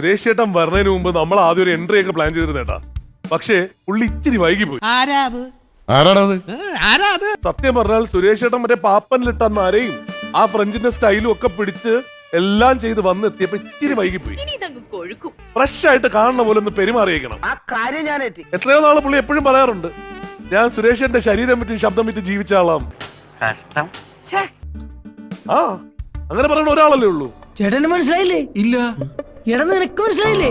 സുരേഷ് ചേട്ടൻ വരുന്നതിന് മുമ്പ് നമ്മൾ ആദ്യം ഒരു എൻട്രി ഒക്കെ പ്ലാൻ ചെയ്തിരുന്നേട്ടാ പക്ഷേ പുള്ളി ഇച്ചിരി വൈകി പോയി ആരാ അത്? ആരാണത് ആരാ അത്? സത്യം പറഞ്ഞാൽ സുരേഷ് ചേട്ടൻ മറ്റേ പാപ്പനിലിട്ട നരയും ആ ഫ്രഞ്ചിന്റെ സ്റ്റൈലും ഒക്കെ പിടിച്ച് എല്ലാം ചെയ്ത് വന്നെത്തിയപ്പോ ഇച്ചിരി വൈകിപ്പോയി. ഫ്രഷ് ആയിട്ട് കാണുന്ന പോലെ ഒന്ന് പെരുമാറിയേക്കണം. ആ കാര്യം ഞാൻ ഏറ്റി എത്രയോ നാൾ പുള്ളി എപ്പോഴും പറയാറുണ്ട് ഞാൻ സുരേഷിന്റെ ശരീരം വിറ്റ് ശബ്ദം വിറ്റ് ജീവിച്ച ആളാം കഷ്ടം. ആ അങ്ങനെ പറയുന്ന ഒരാളല്ലേ ഉള്ളൂ. ചേട്ടന് മനസ്സിലായില്ലേ? ഇല്ല. എടാ നിനക്ക് മനസ്സിലായില്ലേ?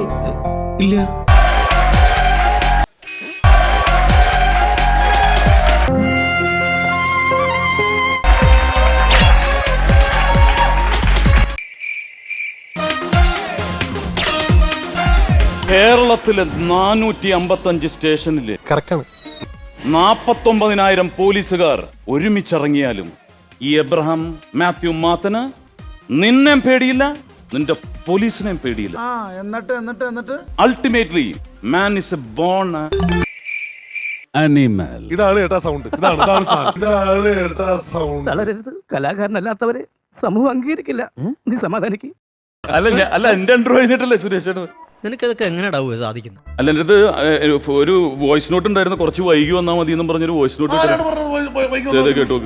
ഇല്ല. കേരളത്തിലെ നാനൂറ്റി അമ്പത്തഞ്ച് സ്റ്റേഷനിൽ നാപ്പത്തൊമ്പതിനായിരം പോലീസുകാർ ഒരുമിച്ചിറങ്ങിയാലും ഈ എബ്രഹാം മാത്യു മാത്തന് നിന്നെ പേടിയില്ല നിന്റെ പോലീസിനെയും പേടിയില്ല. ആ എന്നിട്ട് എന്നിട്ട് എന്നിട്ട്? Ultimately man is a born animal ഇതാണ് ഏട്ടാ സൗണ്ട് ഇതാണ് ഇതാണ് സാധനം. ഇതാണ് ഏട്ടാ സൗണ്ട് തളരരുത്. കലാകാരനല്ലാത്തവരെ സമൂഹം അംഗീകരിക്കില്ല. നീ സമാധാനിക്ക്. അല്ല ഞാൻ- അല്ല എന്റെ അണ്ടർ കഴിഞ്ഞിട്ടല്ലേ സുരേഷ് ചേട്ടൻ നിനക്കതൊക്കെ എങ്ങനെയാ സാധിക്കുന്നത് അല്ല എന്റെ അടുത്ത് ഏ, ഒരു വോയിസ് നോട്ട് ഉണ്ടായിരുന്നു. കുറച്ച് വൈകി വന്നാൽ മതി എന്നും പറഞ്ഞൊരു വോയിസ് നോട്ട് ആരാണ് പറഞ്ഞത് വൈ- വൈ- വൈകി വന്നത്? കേട്ടു.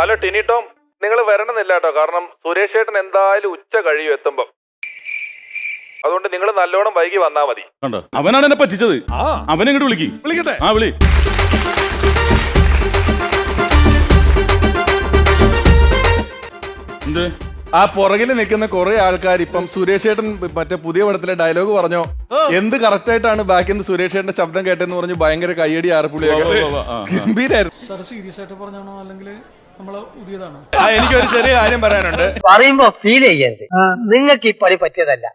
ഹലോ ടിനി ടോം. നിങ്ങൾ വരണമെന്നില്ല കേട്ടോ. കാരണം സുരേഷ് ചേട്ടൻ എന്തായാലും ഉച്ച കഴിയും എത്തുമ്പോ. അതുകൊണ്ട് നിങ്ങൾ നല്ലോണം വൈകി വന്നാ മതി. കണ്ടോ? അവനാണ് എന്നെ പറ്റിച്ചത്. ആ. അവനെ ഇങ്ങോട്ട് വിളിക്ക്. വിളിക്കട്ടെ? ആ വിളി. എന്ത്? ആ പുറകിൽ നിൽക്കുന്ന കുറെ ആൾക്കാർ ഇപ്പം സുരേഷ് ചേട്ടൻ മറ്റേ പുതിയ പടത്തിലെ ഡയലോഗ് പറഞ്ഞോ? എന്ത് കറക്റ്റ് ആയിട്ടാണ് ബാക്കിൽ നിന്ന് സുരേഷ് ചേട്ടന്റെ ശബ്ദം കേട്ടെന്ന് പറഞ്ഞ് ഭയങ്കര കയ്യടി ആറപ്പുള്ളിയൊക്കെ വാ, വാ, വാ, ആ, ആ. ഗംഭീരായിരുന്നു. സീരിയസ് ആയിട്ട് പറഞ്ഞാണോ? അല്ലെങ്കിൽ എനിക്കൊരു ചെറിയ കാര്യം പറയാനുണ്ട്. പറയുമ്പോ ഫീൽ ചെയ്യരുത്. നിങ്ങൾക്ക് ഈ പണി പറ്റിയതല്ല.